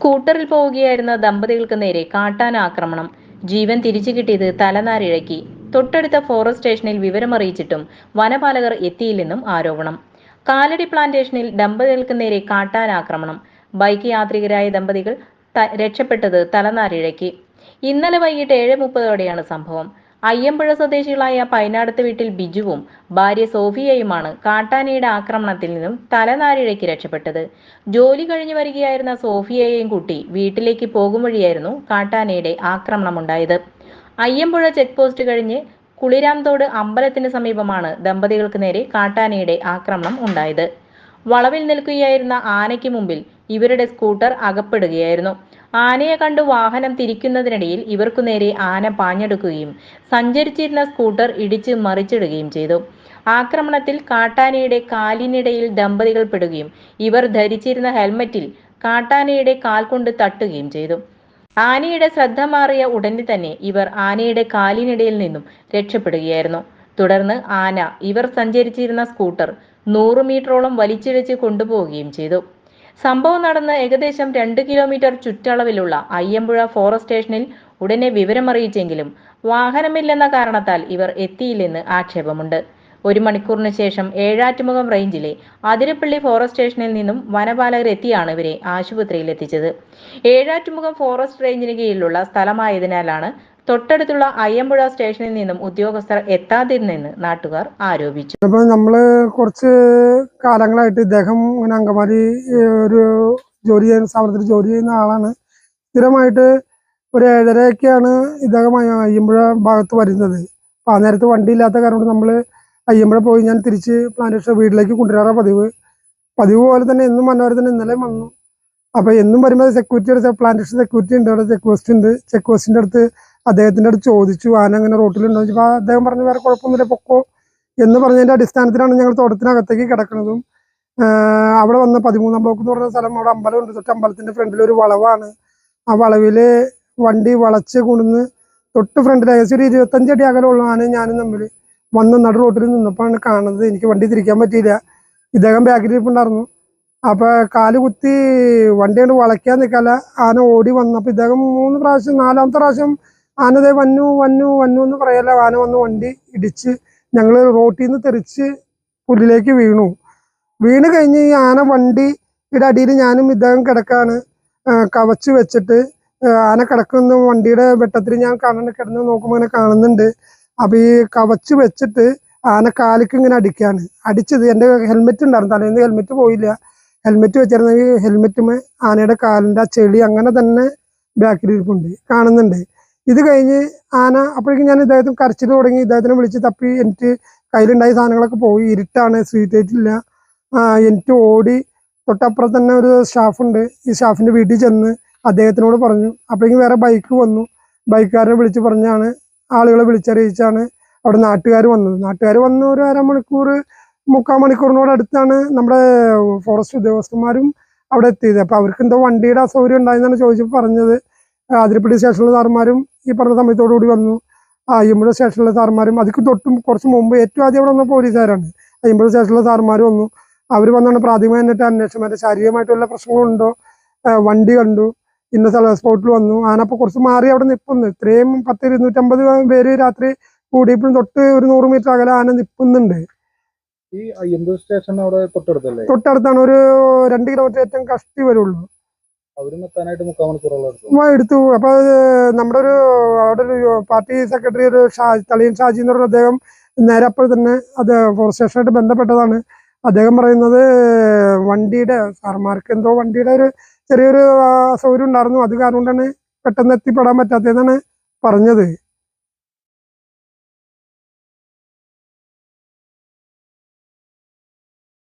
സ്കൂട്ടറിൽ പോവുകയായിരുന്ന ദമ്പതികൾക്ക് നേരെ കാട്ടാന ആക്രമണം. ജീവൻ തിരിച്ചു കിട്ടിയത് തലനാരിഴക്കി തൊട്ടടുത്ത ഫോറസ്റ്റ് സ്റ്റേഷനിൽ വിവരമറിയിച്ചിട്ടും വനപാലകർ എത്തിയില്ലെന്നും ആരോപണം. കാലടി പ്ലാന്റേഷനിൽ ദമ്പതികൾക്ക് നേരെ കാട്ടാന ആക്രമണം. ബൈക്ക് യാത്രികരായ ദമ്പതികൾ രക്ഷപ്പെട്ടത് തലനാരിഴക്കി ഇന്നലെ വൈകിട്ട് ഏഴ് മുപ്പതോടെയാണ് സംഭവം. അയ്യമ്പുഴ സ്വദേശികളായ പൈനാടത്ത് വീട്ടിൽ ബിജുവും ഭാര്യ സോഫിയയുമാണ് കാട്ടാനയുടെ ആക്രമണത്തിൽ നിന്നും തലനാരിഴയ്ക്ക് രക്ഷപ്പെട്ടത്. ജോലി കഴിഞ്ഞു വരികയായിരുന്ന സോഫിയയെയും കൂട്ടി വീട്ടിലേക്ക് പോകും വഴിയായിരുന്നു കാട്ടാനയുടെ ആക്രമണമുണ്ടായത്. അയ്യമ്പുഴ ചെക്ക് പോസ്റ്റ് കഴിഞ്ഞ് കുളിരാംതോട് അമ്പലത്തിന് സമീപമാണ് ദമ്പതികൾക്ക് നേരെ കാട്ടാനയുടെ ആക്രമണം ഉണ്ടായത്. വളവിൽ നിൽക്കുകയായിരുന്ന ആനയ്ക്ക് മുമ്പിൽ ഇവരുടെ സ്കൂട്ടർ അകപ്പെടുകയായിരുന്നു. ആനയെ കണ്ടു വാഹനം തിരിക്കുന്നതിനിടയിൽ ഇവർക്കു നേരെ ആന പാഞ്ഞെടുക്കുകയും സഞ്ചരിച്ചിരുന്ന സ്കൂട്ടർ ഇടിച്ച് മറിച്ചിടുകയും ചെയ്തു. ആക്രമണത്തിൽ കാട്ടാനയുടെ കാലിനിടയിൽ ദമ്പതികൾ പെടുകയും ഇവർ ധരിച്ചിരുന്ന ഹെൽമറ്റിൽ കാട്ടാനയുടെ കാൽ കൊണ്ട് തട്ടുകയും ചെയ്തു. ആനയുടെ ശ്രദ്ധ മാറിയ ഉടനെ തന്നെ ഇവർ ആനയുടെ കാലിനിടയിൽ നിന്നും രക്ഷപ്പെടുകയായിരുന്നു. തുടർന്ന് ആന ഇവർ സഞ്ചരിച്ചിരുന്ന സ്കൂട്ടർ നൂറ് മീറ്ററോളം വലിച്ചിഴച്ച് കൊണ്ടുപോവുകയും ചെയ്തു. സംഭവം നടന്ന് ഏകദേശം രണ്ട് കിലോമീറ്റർ ചുറ്റളവിലുള്ള അയ്യമ്പുഴ ഫോറസ്റ്റ് സ്റ്റേഷനിൽ ഉടനെ വിവരമറിയിച്ചെങ്കിലും വാഹനമില്ലെന്ന കാരണത്താൽ ഇവർ എത്തിയില്ലെന്ന് ആക്ഷേപമുണ്ട്. ഒരു മണിക്കൂറിന് ശേഷം ഏഴാറ്റുമുഖം റേഞ്ചിലെ അതിരപ്പള്ളി ഫോറസ്റ്റ് സ്റ്റേഷനിൽ നിന്നും വനപാലകർ എത്തിയാണ് ഇവരെ ആശുപത്രിയിൽ എത്തിച്ചത് ഏഴാറ്റുമുഖം ഫോറസ്റ്റ് റേഞ്ചിന് കീഴിലുള്ള സ്ഥലമായതിനാലാണ് തൊട്ടടുത്തുള്ള അയ്യമ്പുഴ സ്റ്റേഷനിൽ നിന്നും ഉദ്യോഗസ്ഥർ എത്താതിരുന്നെന്ന് നാട്ടുകാർ ആരോപിച്ചു. അപ്പോൾ നമ്മൾ കുറച്ച് കാലങ്ങളായിട്ട് ഇദ്ദേഹം ഇങ്ങനെ അങ്കമാലി ഒരു ജോലി ചെയ്യുന്ന സ്ഥാപനത്തിൽ ജോലി ചെയ്യുന്ന ആളാണ്. സ്ഥിരമായിട്ട് ഒരു ഏഴരയൊക്കെയാണ് ഇദ്ദേഹം അയ്യ- അയ്യമ്പുഴ ഭാഗത്ത് വരുന്നത്. അപ്പോൾ ആ നേരത്ത് വണ്ടി ഇല്ലാത്ത കാരണം നമ്മൾ അയ്യമ്പുഴ പോയി ഞാൻ തിരിച്ച് പ്ലാന്റേഷൻ വീട്ടിലേക്ക് കൊണ്ടുവരാറ പതിവ്. പതിവ് പോലെ തന്നെ എന്നും വന്നവരെ തന്നെ ഇന്നലെ വന്നു. അപ്പോൾ എന്നും വരുമ്പോൾ സെക്യൂരിറ്റി പ്ലാന്റേഷൻ സെക്യൂരിറ്റി ഉണ്ട് അവിടെ ചെക്ക് പോസ്റ്റ് ഉണ്ട്. ചെക്ക് പോസ്റ്റിന്റെ അടുത്ത് അദ്ദേഹത്തിന്റെ അടുത്ത് ചോദിച്ചു ആന അങ്ങനെ റോട്ടിലുണ്ടോ? ചോദിച്ചപ്പോൾ അദ്ദേഹം പറഞ്ഞു വേറെ കുഴപ്പമൊന്നുമില്ല പൊക്കോ. എന്ന് പറഞ്ഞതിന്റെ അടിസ്ഥാനത്തിലാണ് ഞങ്ങൾ തോട്ടത്തിനകത്തേക്ക് കിടക്കുന്നതും അവിടെ വന്ന പതിമൂന്നാം ബ്ലോക്ക് എന്ന് പറഞ്ഞ സ്ഥലം അവിടെ അമ്പലമുണ്ട്. തൊട്ട് അമ്പലത്തിന്റെ ഫ്രണ്ടിൽ ഒരു വളവാണ്. ആ വളവിൽ വണ്ടി വളച്ച് കൊണ്ടുവന്ന് തൊട്ട് ഫ്രണ്ടിൽ ഏകദേശം ഒരു ഇരുപത്തഞ്ച് അടി അകലമുള്ള ആന ഞാനും തമ്മിൽ. വന്ന് നടു റോട്ടിൽ നിന്നപ്പോഴാണ് കാണുന്നത് എനിക്ക് വണ്ടി തിരിക്കാൻ പറ്റിയില്ല. ഇദ്ദേഹം ബാക്കിൽ ഇരിപ്പുണ്ടായിരുന്നു. അപ്പോൾ കാൽ കുത്തി വണ്ടി കൊണ്ട് വളയ്ക്കാൻ നിൽക്കാല്ല ആന ഓടി വന്നപ്പോൾ ഇദ്ദേഹം മൂന്ന് പ്രാവശ്യം നാലാമത്തെ പ്രാവശ്യം ആനതേ വന്നു വന്നു വന്നു എന്ന് പറയല്ല? ആന വന്ന് വണ്ടി ഇടിച്ച് ഞങ്ങൾ റോട്ടിൽ നിന്ന് തെറിച്ച് പുല്ലിലേക്ക് വീണു. വീണ് കഴിഞ്ഞ് ഈ ആന വണ്ടിയുടെ അടിയിൽ ഞാനും ഇദ്ദേഹം കിടക്കാണ്. കവച്ച് വെച്ചിട്ട് ആന കിടക്കുന്ന വണ്ടിയുടെ വെട്ടത്തിൽ ഞാൻ കാണുന്ന കിടന്ന് നോക്കുമ്പോൾ ഇങ്ങനെ കാണുന്നുണ്ട്. അപ്പം ഈ കവച്ച് വെച്ചിട്ട് ആന കാലിക്ക് ഇങ്ങനെ അടിക്കുകയാണ് അടിച്ചത് എന്റെ ഹെൽമെറ്റ് ഉണ്ടായിരുന്നു തലേന്ന് ഹെൽമെറ്റ് പോയില്ല. ഹെൽമെറ്റ് വെച്ചിരുന്നെങ്കിൽ ഹെൽമെറ്റുമേ ആനയുടെ കാലിന്റെ ആ ചെളി അങ്ങനെ തന്നെ ബാക്കിലിരിപ്പുണ്ട് കാണുന്നുണ്ട്. ഇത് കഴിഞ്ഞ് ആന അപ്പോഴേക്കും ഞാൻ ഇദ്ദേഹത്തിന് കരച്ചിൽ തുടങ്ങി. ഇദ്ദേഹത്തിനെ വിളിച്ച് തപ്പി. എനിക്ക് കയ്യിലുണ്ടായ സാധനങ്ങളൊക്കെ പോയി. ഇരുട്ടാണ്. സ്ട്രീറ്റ് ലൈറ്റ് ഇല്ല. എനിക്ക് ഓടി തൊട്ടപ്പുറത്ത് തന്നെ ഒരു സ്റ്റാഫുണ്ട് ഈ സ്റ്റാഫിന്റെ വീട്ടിൽ ചെന്ന് അദ്ദേഹത്തിനോട് പറഞ്ഞു. അപ്പോഴേക്കും വേറെ ബൈക്ക് വന്നു. ബൈക്കുകാരനെ വിളിച്ച് പറഞ്ഞാണ്. ആളുകളെ വിളിച്ചറിയിച്ചാണ് അവിടെ നാട്ടുകാർ വന്നത്. നാട്ടുകാർ വന്ന ഒരു അരമണിക്കൂർ മുക്കാൽ മണിക്കൂറിനോട് അടുത്താണ് നമ്മുടെ ഫോറസ്റ്റ് ഉദ്യോഗസ്ഥന്മാരും അവിടെ എത്തിയത്. അപ്പോൾ അവർക്ക് എന്തോ വണ്ടിയുടെ അസൗകര്യം ഉണ്ടായെന്നാണ് ചോദിച്ചപ്പോൾ പറഞ്ഞത്. ആ, അതിരപ്പള്ളി സ്റ്റേഷനിലെ സാറന്മാരും ഈ പറഞ്ഞ സമയത്തോടു കൂടി വന്നു. അയ്യമ്പുഴ സ്റ്റേഷനിലെ സാറന്മാരും അതിക്ക് തൊട്ടും കുറച്ച് മുമ്പ് ഏറ്റവും ആദ്യം അവിടെ വന്ന പോലീസുകാരാണ്. അയ്യമ്പുഴ സ്റ്റേഷനിലെ സാറന്മാർ വന്നു. അവർ വന്നാണ് പ്രാഥമികമായിട്ട് അന്വേഷണം മറ്റേ ശാരീരികമായിട്ട് വല്ല പ്രശ്നങ്ങളുണ്ടോ വണ്ടി കണ്ടു. ഇന്ന സ്ഥല സ്പോട്ടിൽ വന്നു. ആനപ്പോൾ കുറച്ച് മാറി അവിടെ നിൽപ്പുന്നു ഇത്രയും പത്ത് ഇരുന്നൂറ്റമ്പത് പേര് രാത്രി കൂടിയപ്പോഴും തൊട്ട് ഒരു നൂറ് മീറ്റർ അകലെ ആന നിൽപ്പുന്നുണ്ട് ഈ അയ്യമ്പൂർ സ്റ്റേഷൻ അവിടെ തൊട്ടടുത്തല്ലേ? തൊട്ടടുത്താണ് ഒരു രണ്ട് കിലോമീറ്റർ ഏറ്റവും കഷ്ടി വരുള്ളൂ. എടുത്തു. അപ്പൊ നമ്മുടെ ഒരു അവിടെ ഒരു പാർട്ടി സെക്രട്ടറി ഒരു ഷാജി തളിയൻ ഷാജി എന്ന് പറഞ്ഞ അദ്ദേഹം നേരെ അപ്പോൾ തന്നെ അത് ഫോറസ്റ്റ് സ്റ്റേഷനായിട്ട് ബന്ധപ്പെട്ടതാണ്. അദ്ദേഹം പറയുന്നത് വണ്ടിയുടെ സാർമാർക്ക് എന്തോ വണ്ടിയുടെ ഒരു ചെറിയൊരു അസൗകര്യം ഉണ്ടായിരുന്നു. അത് കാരണം കൊണ്ടാണ് പെട്ടെന്ന് എത്തിപ്പെടാൻ പറ്റാത്തതെന്നാണ് പറഞ്ഞത്.